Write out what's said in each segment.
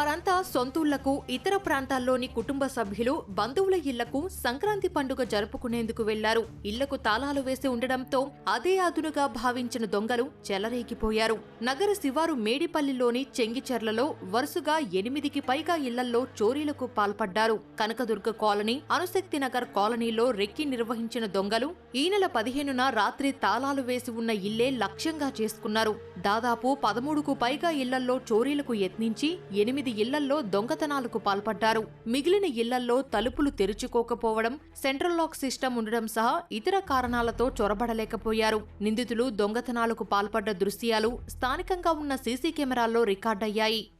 వారంతా సొంతూళ్ళకు ఇతర ప్రాంతాల్లోని కుటుంబ సభ్యులు బంధువుల ఇళ్ళకు సంక్రాంతి పండుగ జరుపుకునేందుకు వెళ్ళారు. ఇళ్ళకు తాళాలు వేసి ఉండడంతో అదే అదునుగా భావించిన దొంగలు చెలరేగిపోయారు. నగర శివారు మేడిపల్లిలోని చెంగిచెర్లలో వరుసగా ఎనిమిదికి పైగా ఇళ్ళల్లో చోరీలకు పాల్పడ్డారు. కనకదుర్గ కాలనీ అనుశక్తి నగర్ కాలనీలో రెక్కి నిర్వహించిన దొంగలు ఈ నెల పదిహేనున రాత్రి తాళాలు వేసి ఉన్న ఇల్లే లక్ష్యంగా చేసుకున్నారు. దాదాపు పదమూడుకు పైగా ఇళ్ళల్లో చోరీలకు యత్నించి ఎనిమిది ఇళ్ళల్లో దొంగతనాలకు పాల్పడ్డారు. మిగిలిన ఇళ్ళల్లో తలుపులు తెరుచుకోకపోవడం సెంట్రల్ లాక్ సిస్టమ్ ఉండడం సహా ఇతర కారణాలతో చొరబడలేకపోయారు. నిందితులు దొంగతనాలకు పాల్పడ్డ దృశ్యాలు స్థానికంగా ఉన్న సీసీ కెమెరాల్లో రికార్డయ్యాయి.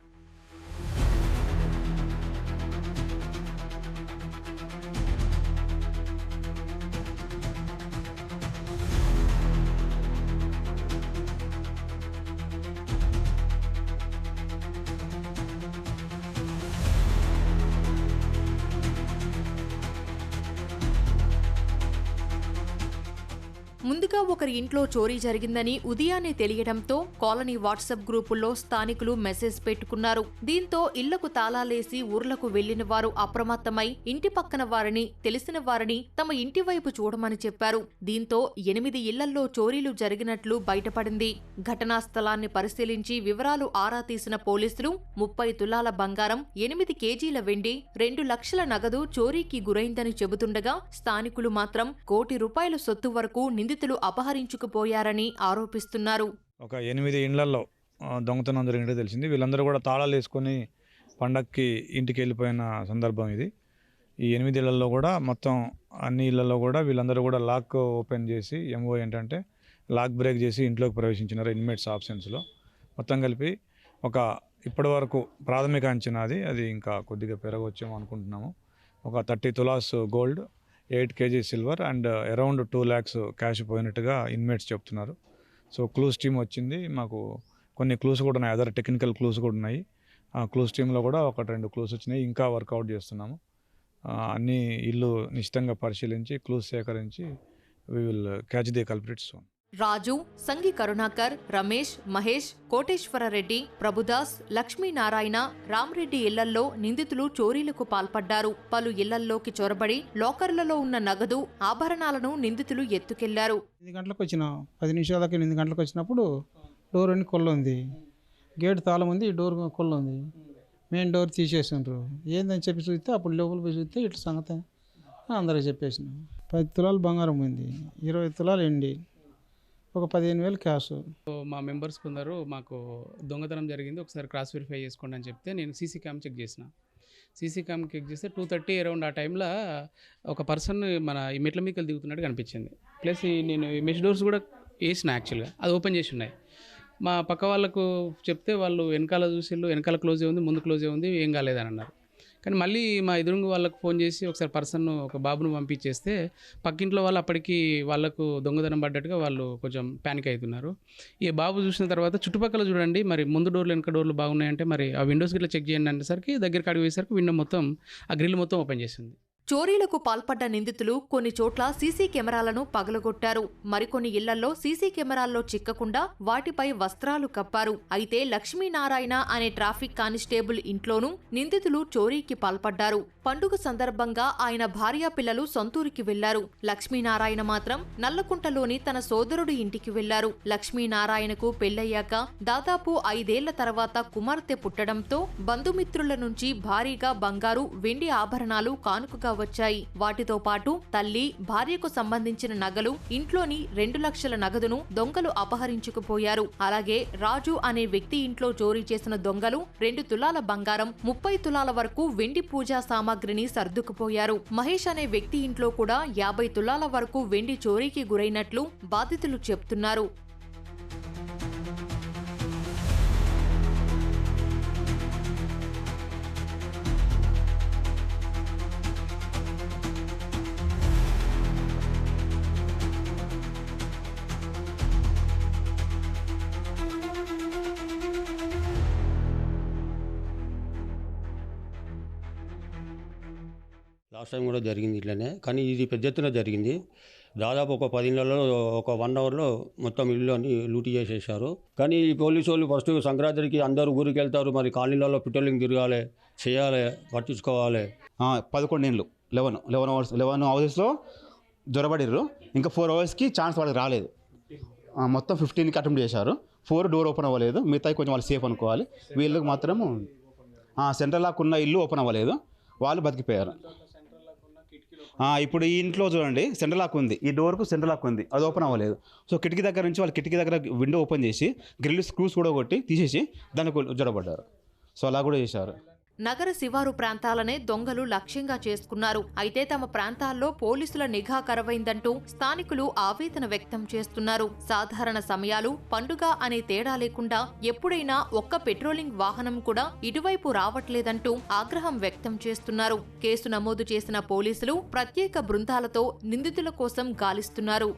ముందుగా ఒకరి ఇంట్లో చోరీ జరిగిందని ఉదయాన్నే తెలియడంతో కాలనీ వాట్సాప్ గ్రూపుల్లో స్థానికులు మెసేజ్ పెట్టుకున్నారు. దీంతో ఇళ్ళకు తాళాలేసి ఊర్లకు వెళ్ళిన వారు అప్రమత్తమై ఇంటి పక్కన వారిని తెలిసిన వారిని తమ ఇంటి వైపు చూడమని చెప్పారు. దీంతో ఎనిమిది ఇళ్ళల్లో చోరీలు జరిగినట్లు బయటపడింది. ఘటనా స్థలాన్ని పరిశీలించి వివరాలు ఆరా తీసిన పోలీసులు ముప్పై తులాల బంగారం ఎనిమిది కేజీల వెండి రెండు లక్షల నగదు చోరీకి గురైందని చెబుతుండగా స్థానికులు మాత్రం కోటి రూపాయల సొత్తు వరకు నిందితులు అపహరించుకుపోయారని ఆరోపిస్తున్నారు. ఒక ఎనిమిది ఇండ్లలో దొంగతనం జరిగినట్టు తెలిసింది. వీళ్ళందరూ కూడా తాళాలు వేసుకొని పండక్కి ఇంటికి వెళ్ళిపోయిన సందర్భం ఇది. ఈ ఎనిమిది ఇళ్ళలో కూడా మొత్తం అన్ని ఇళ్ళలో కూడా వీళ్ళందరూ కూడా లాక్ ఓపెన్ చేసి ఎంఓ ఏంటంటే లాక్ బ్రేక్ చేసి ఇంట్లోకి ప్రవేశించినారు ఇన్మేట్స్ ఆప్షన్స్లో. మొత్తం కలిపి ఒక ఇప్పటి వరకు ప్రాథమిక అంచనాది అది. ఇంకా కొద్దిగా పెరగవచ్చేమో అనుకుంటున్నాము. ఒక thirty tolas gold eight KG silver and around two lakhs cash పోయినట్టుగా inmates చెప్తున్నారు. సో క్లూస్ టీమ్ వచ్చింది. మాకు కొన్ని క్లూస్ కూడా ఉన్నాయి. అదర్ టెక్నికల్ క్లూస్ కూడా ఉన్నాయి. ఆ క్లూస్ టీంలో కూడా ఒక రెండు క్లూస్ వచ్చినాయి. ఇంకా వర్కౌట్ చేస్తున్నాము. అన్నీ ఇల్లు నిశ్చితంగా పరిశీలించి క్లూస్ సేకరించి we will catch the culprits soon Raju Sangi Karunakar Ramesh Mahesh Koteswarreddy Prabhudas Lakshminarayana Ramreddy ఇళ్ళల్లో నిందితులు చోరీలకు పాల్పడ్డారు. పలు ఇళ్ళల్లోకి చొరబడి లోకర్లలో ఉన్న నగదు ఆభరణాలను నిందితులు ఎత్తుకెళ్ళారు. ఎనిమిది గంటలకు వచ్చిన పది నిమిషాల దాకా ఎనిమిది గంటలకు వచ్చినప్పుడు డోర్ అని కొల్ల ఉంది. గేట్ తాళం ఉంది డోర్ కొల్ల ఉంది. మెయిన్ డోర్ తీసేసిండ్రు. ఏందని చెప్పి చూస్తే అప్పుడు లోపల పోయి చూస్తే ఇట్లా సంగతి అందరికి చెప్పేసిన. పది తులాలు బంగారం ఉంది. ఇరవై తులాలు ఎండి. ఒక పదిహేను వేలు క్యాష్. సో మా మెంబర్స్ కొందరు మాకు దొంగతనం జరిగింది. ఒకసారి క్రాస్ వెరిఫై చేసుకోండి అని చెప్తే నేను సీసీ క్యామ్ చెక్ చేసిన. సీసీ క్యామ్ చెక్ చేస్తే టూ థర్టీ అరౌండ్ ఆ టైంలో ఒక పర్సన్ మన ఈ మెట్ల మీకలు దిగుతున్నట్టు కనిపించింది. ప్లస్ ఈ నేను ఈ మెష్ డోర్స్ కూడా వేసిన యాక్చువల్గా. అది ఓపెన్ చేసి ఉన్నాయి. మా పక్క వాళ్ళకు చెప్తే వాళ్ళు వెనకాల చూసిళ్ళు వెనకాల క్లోజే ఉంది ముందు క్లోజే ఉంది ఏం కాలేదని అన్నారు. కానీ మళ్ళీ మా ఎదురుంగు వాళ్ళకు ఫోన్ చేసి ఒకసారి పర్సన్ ఒక బాబును పంపించేస్తే పక్కింట్లో వాళ్ళు అప్పటికి వాళ్ళకు దొంగదనం పడ్డట్టుగా వాళ్ళు కొంచెం ప్యానిక్ అవుతున్నారు ఈ బాబు చూసిన తర్వాత చుట్టుపక్కల చూడండి మరి ముందు డోర్లు వెనక డోర్లు బాగున్నాయంటే మరి ఆ విండోస్ గిట్లా చెక్ చేయండి అనేసరికి దగ్గరికి అడిగేసరికి విండో మొత్తం ఆ గ్రిల్ మొత్తం ఓపెన్ చేసింది. చోరీలకు పాల్పడ్డ నిందితులు కొన్ని చోట్ల సీసీ కెమెరాలను పగలగొట్టారు. మరికొన్ని ఇళ్ళలో సీసీ కెమెరాల్లో చిక్కకుండా వాటిపై వస్త్రాలు కప్పారు. అయితే లక్ష్మీనారాయణ అనే ట్రాఫిక్ కానిస్టేబుల్ ఇంట్లోనూ నిందితులు చోరీకి పాల్పడ్డారు. పండుగ సందర్భంగా ఆయన భార్య పిల్లలు సొంతూరికి వెళ్ళారు. లక్ష్మీనారాయణ మాత్రం నల్లకుంటలోని తన సోదరుడి ఇంటికి వెళ్ళారు. లక్ష్మీనారాయణకు పెళ్ళయ్యాక దాదాపు ఐదేళ్ళ తర్వాత కుమార్తె పుట్టడంతో బంధుమిత్రుల నుంచి భారీగా బంగారు వెండి ఆభరణాలు కానుకగా వచ్చాయి. వాటితో పాటు తల్లి భార్యకు సంబంధించిన నగలు ఇంట్లోని రెండు లక్షల నగదును దొంగలు అపహరించుకుపోయారు. అలాగే రాజు అనే వ్యక్తి ఇంట్లో చోరీ చేసిన దొంగలు రెండు తులాల బంగారం ముప్పై తులాల వరకు వెండి పూజా సామాగ్రిని సర్దుకుపోయారు. మహేష్ అనే వ్యక్తి ఇంట్లో కూడా యాభై తులాల వరకు వెండి చోరీకి గురైనట్లు బాధితులు చెప్తున్నారు. లాస్ట్ టైం కూడా జరిగింది ఇట్లనే. కానీ ఇది పెద్ద ఎత్తున జరిగింది. దాదాపు ఒక పది నెలలో ఒక వన్ అవర్లో మొత్తం ఇల్లు అని లూటీ చేసేసారు కానీ ఈ పోలీసు వాళ్ళు ఫస్ట్ సంక్రాంతికి అందరూ ఊరికి వెళ్తారు మరి కాలనీలలో పెట్రోలింగ్ తిరగాలి చేయాలి పట్టించుకోవాలి. పదకొండు ఏళ్ళు లెవెన్ లెవెన్ అవర్స్ లెవెన్ అవర్స్లో దొరబడిర్రు. ఇంకా ఫోర్ అవర్స్కి ఛాన్స్ వాళ్ళకి రాలేదు. మొత్తం ఫిఫ్టీన్కి అటెంప్ట్ చేశారు. ఫోర్ డోర్ ఓపెన్ అవ్వలేదు. మిగతా కొంచెం వాళ్ళు సేఫ్ అనుకోవాలి. వీళ్ళకి మాత్రము సెంట్రల్ లాక్ ఉన్న ఇల్లు ఓపెన్ అవ్వలేదు. వాళ్ళు బతికిపోయారు. ఇప్పుడు ఈ ఇంట్లో చూడండి సెంట్రల్ లాక్ ఉంది. ఈ డోర్కు సెంట్రల్ లాక్ ఉంది. అది ఓపెన్ అవ్వలేదు. సో కిటికీ దగ్గర నుంచి వాళ్ళు కిటికీ దగ్గర విండో ఓపెన్ చేసి గ్రిల్ స్క్రూస్ కూడా కొట్టి తీసేసి దానికి జడబడ్డారు. సో అలా కూడా చేశారు. నగర శివారు ప్రాంతాలనే దొంగలు లక్ష్యంగా చేసుకున్నారు. అయితే తమ ప్రాంతాల్లో పోలీసుల నిఘా కరవైందంటూ స్థానికులు ఆవేదన వ్యక్తం చేస్తున్నారు. సాధారణ సమయాలు పండుగ అనే తేడా లేకుండా ఎప్పుడైనా ఒక్క పెట్రోలింగ్ వాహనం కూడా ఇటువైపు రావట్లేదంటూ ఆగ్రహం వ్యక్తం చేస్తున్నారు. కేసు నమోదు చేసిన పోలీసులు ప్రత్యేక బృందాలతో నిందితుల కోసం గాలిస్తున్నారు.